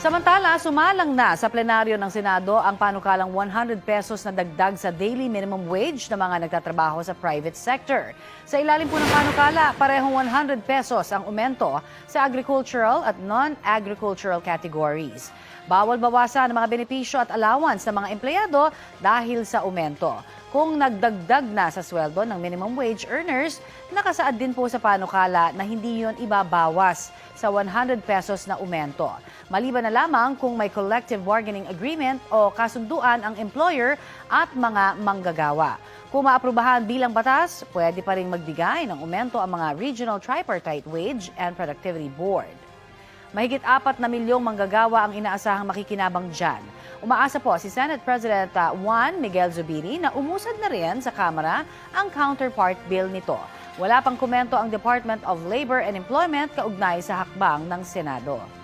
Samantala, sumalang na sa plenaryo ng Senado ang panukalang 100 pesos na dagdag sa daily minimum wage ng mga nagtatrabaho sa private sector. Sa ilalim po ng panukala, parehong 100 pesos ang umento sa agricultural at non-agricultural categories. Bawal bawasan ang mga benepisyo at allowance ng mga empleyado dahil sa umento. Kung nagdagdag na sa sweldo ng minimum wage earners, nakasaad din po sa panukala na hindi yon ibabawas sa 100 pesos na umento. Maliban na lamang kung may collective bargaining agreement o kasunduan ang employer at mga manggagawa. Kung maaprubahan bilang batas, pwede pa rin magbigay ng umento ang mga Regional Tripartite Wage and Productivity Board. Mahigit apat na milyong manggagawa ang inaasahang makikinabang dyan. Umaasa po si Senate President uh, Juan Miguel Zubiri na umusad na rin sa Kamara ang counterpart bill nito. Wala pang komento ang Department of Labor and Employment kaugnay sa hakbang ng Senado.